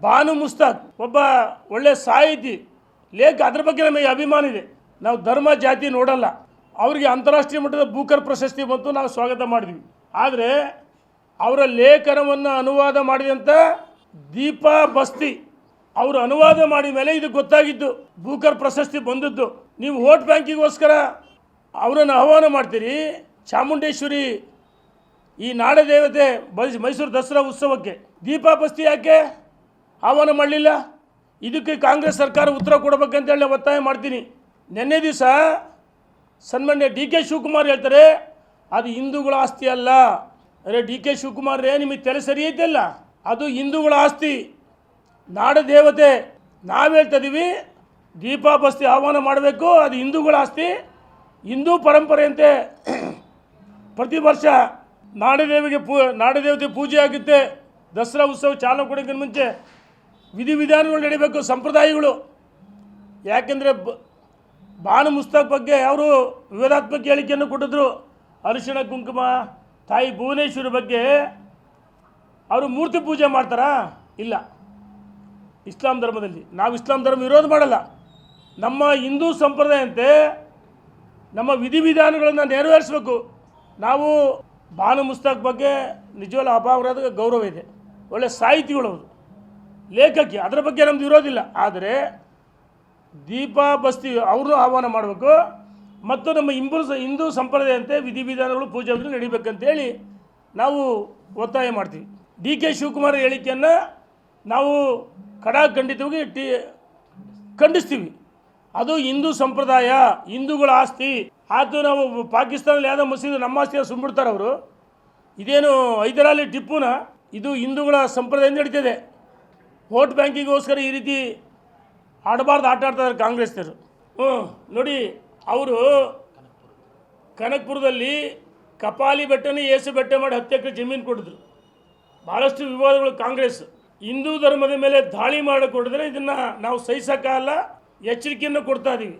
ಬಾನು ಮುಸ್ತಾಕ್ ಒಬ್ಬ ಒಳ್ಳೆ ಸಾಹಿತಿ. ಲೇಖ, ಅದ್ರ ಬಗ್ಗೆ ನಮಗೆ ಅಭಿಮಾನ ಇದೆ. ನಾವು ಧರ್ಮ ಜಾತಿ ನೋಡಲ್ಲ. ಅವರಿಗೆ ಅಂತಾರಾಷ್ಟ್ರೀಯ ಮಟ್ಟದ ಬೂಕರ್ ಪ್ರಶಸ್ತಿ ಬಂತು, ನಾವು ಸ್ವಾಗತ ಮಾಡಿದ್ವಿ. ಆದರೆ ಅವರ ಲೇಖನವನ್ನು ಅನುವಾದ ಮಾಡಿದಂಥ ದೀಪಾ ಬಸ್ತಿ, ಅವರು ಅನುವಾದ ಮಾಡಿದ ಮೇಲೆ ಇದು ಗೊತ್ತಾಗಿದ್ದು, ಬೂಕರ್ ಪ್ರಶಸ್ತಿ ಬಂದದ್ದು. ನೀವು ವೋಟ್ ಬ್ಯಾಂಕಿಗೋಸ್ಕರ ಅವರನ್ನು ಆಹ್ವಾನ ಮಾಡ್ತೀರಿ, ಚಾಮುಂಡೇಶ್ವರಿ ಈ ನಾಡದೇವತೆ ಮೈಸೂರು ದಸರಾ ಉತ್ಸವಕ್ಕೆ. ದೀಪಾ ಬಸ್ತಿ ಯಾಕೆ? ಆಹ್ವಾನ ಮಾಡಲಿಲ್ಲ. ಇದಕ್ಕೆ ಕಾಂಗ್ರೆಸ್ ಸರ್ಕಾರ ಉತ್ತರ ಕೊಡಬೇಕಂತೇಳಿ ಒತ್ತಾಯ ಮಾಡ್ತೀನಿ. ನಿನ್ನೆ ದಿವಸ ಸನ್ಮಾನ್ಯ ಡಿ ಕೆ ಶಿವಕುಮಾರ್ ಹೇಳ್ತಾರೆ, ಅದು ಹಿಂದೂಗಳ ಆಸ್ತಿ ಅಲ್ಲ. ಅರೆ ಡಿ ಕೆ ಶಿವಕುಮಾರ್ ರೇ ನಿಮಗೆ ತಲೆ ಸರಿ ಐತಲ್ಲ? ಅದು ಹಿಂದೂಗಳ ಆಸ್ತಿ. ನಾಡದೇವತೆ ನಾವು ಹೇಳ್ತಾ ಇದೀವಿ ದೀಪಾಪಸ್ತಿ ಆಹ್ವಾನ ಮಾಡಬೇಕು, ಅದು ಹಿಂದೂಗಳ ಆಸ್ತಿ. ಹಿಂದೂ ಪರಂಪರೆಯಂತೆ ಪ್ರತಿ ವರ್ಷ ನಾಡದೇವಿಗೆ ಪೂ ನಾಡದೇವತೆ ಪೂಜೆ ಆಗುತ್ತೆ. ದಸರಾ ಉತ್ಸವ ಚಾಲನೆ ಕೊಡೋಕ್ಕಿಂತ ಮುಂಚೆ. ವಿಧಿವಿಧಾನಗಳು ನಡೀಬೇಕು, ಸಂಪ್ರದಾಯಗಳು. ಯಾಕೆಂದರೆ ಬಾನು ಮುಸ್ತಾಕ್ ಬಗ್ಗೆ ಅವರು ವಿವಾದಾತ್ಮಕ ಹೇಳಿಕೆಯನ್ನು ಕೊಟ್ಟಿದ್ರು. ಅರಿಶಿಣ, ಕುಂಕುಮ, ತಾಯಿ ಭುವನೇಶ್ವರಿ ಬಗ್ಗೆ ಅವರು ಮೂರ್ತಿ ಪೂಜೆ ಮಾಡ್ತಾರಾ? ಇಲ್ಲ. ಇಸ್ಲಾಂ ಧರ್ಮದಲ್ಲಿ. ನಾವು ಇಸ್ಲಾಂ ಧರ್ಮ ವಿರೋಧ ಮಾಡಲ್ಲ. ನಮ್ಮ ಹಿಂದೂ ಸಂಪ್ರದಾಯಂತೆ ನಮ್ಮ ವಿಧಿವಿಧಾನಗಳನ್ನು ನೆರವೇರಿಸಬೇಕು. ನಾವು ಬಾನು ಮುಸ್ತಾಕ್ ಬಗ್ಗೆ ನಿಜವಾದ ಅಪಾರದ ಗೌರವ ಇದೆ. ಒಳ್ಳೆ ಸಾಹಿತಿಗಳು ಅವರು ಲೇಖಕಿ ಅದರ ಬಗ್ಗೆ ನಮ್ದು ಇರೋದಿಲ್ಲ. ಆದರೆ ದೀಪ ಬಸ್ತಿ ಅವರು ಆಹ್ವಾನ ಮಾಡಬೇಕು. ಮತ್ತು ನಮ್ಮ ಹಿಂದೂ ಹಿಂದೂ ಸಂಪ್ರದಾಯಂತೆ ವಿಧಿವಿಧಾನಗಳು, ಪೂಜೆ ನಡಿಬೇಕಂತೇಳಿ ನಾವು ಒತ್ತಾಯ ಮಾಡ್ತೀವಿ. ಡಿ ಕೆ ಶಿವಕುಮಾರ್ ಹೇಳಿಕೆಯನ್ನು ನಾವು ಕಡಾಖಂಡಿತವಾಗಿ ಟಿ ಖಂಡಿಸ್ತೀವಿ. ಅದು ಹಿಂದೂ ಸಂಪ್ರದಾಯ, ಹಿಂದೂಗಳ ಆಸ್ತಿ. ಆತು ನಾವು ಪಾಕಿಸ್ತಾನದಲ್ಲಿ ಯಾವುದೋ ಮಸೀದಿ, ನಮ್ಮ ಆಸ್ತಿಯ ಸುಮ್ಬಿಡ್ತಾರೆ ಅವರು ಇದೇನು ಹೈದರಾಲಿ ಟಿಪ್ಪುನ? ಇದು ಹಿಂದೂಗಳ ಸಂಪ್ರದಾಯದಿಂದ ನಡೀತಿದೆ ವೋಟ್ ಬ್ಯಾಂಕಿಗೋಸ್ಕರ ಈ ರೀತಿ ಆಡಬಾರ್ದು, ಆಟ ಆಡ್ತಾರೆ ಕಾಂಗ್ರೆಸ್ನವರು ನೋಡಿ, ಅವರು ಕನಕಪುರದಲ್ಲಿ ಕಪಾಲಿ ಬೆಟ್ಟನೇ ಏಸು ಬೆಟ್ಟ ಮಾಡಿ ಹತ್ತು ಎಕರೆ ಜಮೀನು ಕೊಟ್ಟಿದ್ರು ಭಾಳಷ್ಟು ವಿವಾದಗಳು ಕಾಂಗ್ರೆಸ್. ಹಿಂದೂ ಧರ್ಮದ ಮೇಲೆ ದಾಳಿ ಮಾಡಿಕೊಡಿದ್ರೆ ಇದನ್ನು ನಾವು ಸಹಿಸೋಕ್ಕಾಗಲ್ಲ, ಎಚ್ಚರಿಕೆಯನ್ನು ಕೊಡ್ತಾ ಇದ್ದೀವಿ